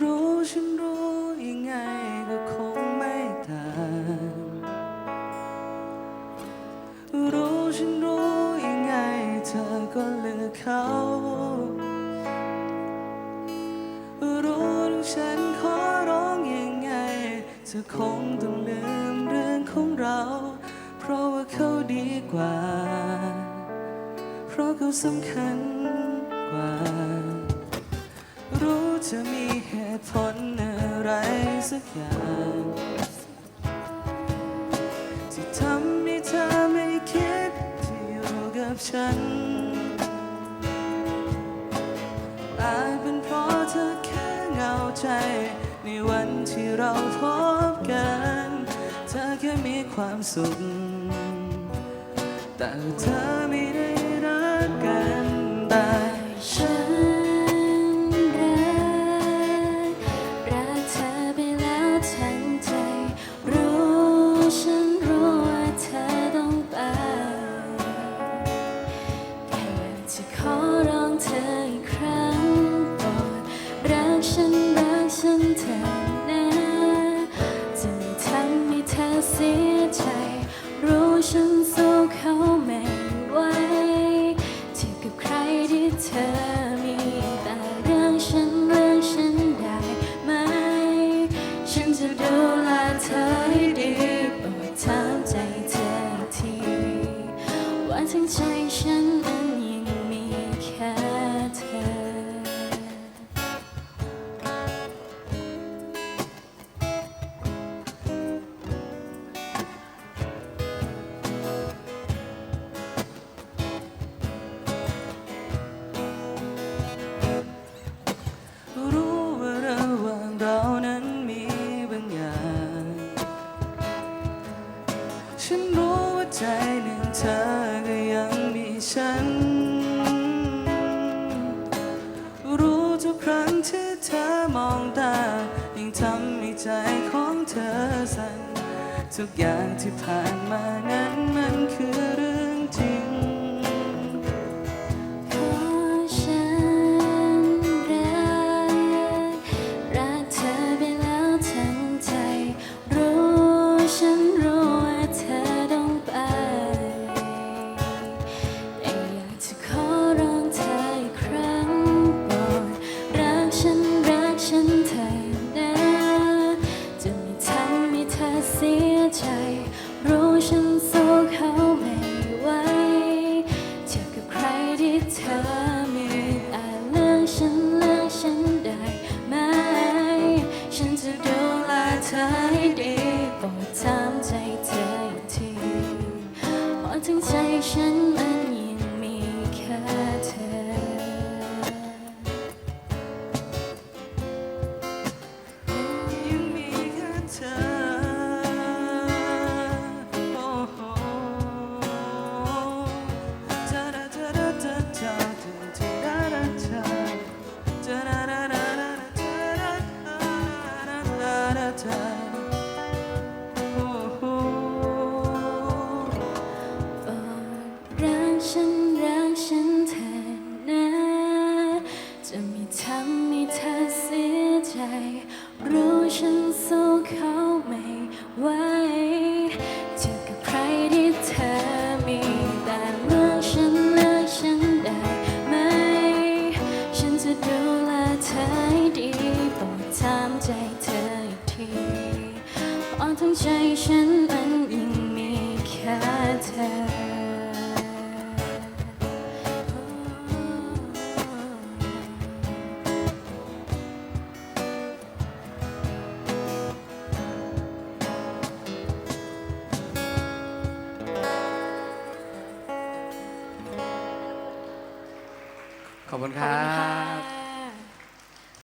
รู้ฉันรู้ยังไงก็คงไม่ต่างรู้ฉันรู้ยังไงเธอก็เลือกเขา รู้ถึงฉันขอร้องยังไง เธอคงต้องลืมเรื่องของเรา เพราะว่าเขาดีกว่า เพราะเขาสำคัญกว่า รู้จะมีเหตุผลอะไรสักอย่างที่ทำให้เธอไม่คิดที่อยู่กับฉันอาจเป็นเพราะเธอแค่เหงาใจ ในวันที่เราพบกัน เธอแค่มีความสุข แต่เธอไม่ได้ ฉันรักฉันเถอนะจะไม่ทำให้เธอเสียใจ รู้ฉันสู้เขาไม่ไหวเทียบกับใครที่เธอมีแต่เรื่องฉันเรื่องฉันได้ไหม ฉันจะดูแลเธอให้ดีโปรดถามใจเธออีกที ว่าทั้งใจ ฉันรู้ว่าใจหนึ่งเธอก็ยังมีฉัน รู้ทุกครั้งที่เธอมองตายิ่งทำให้ใจของเธอสั่นทุกอย่างที่ผ่านมานั้นมันคือ ฉันรักฉันเถอนะ จะไม่ทำให้เธอเสียใจ รู้ฉันสู้เขาไม่ไหวเทียบกับใครที่เธอมีแต่เลือกฉันเลือกฉันได้ไหม ฉันจะดูแลเธอให้ดีโปรดถามใจเธออีกทีเพราะทั้งใจฉันมันยังมีแค่เธอ ขอบคุณครับ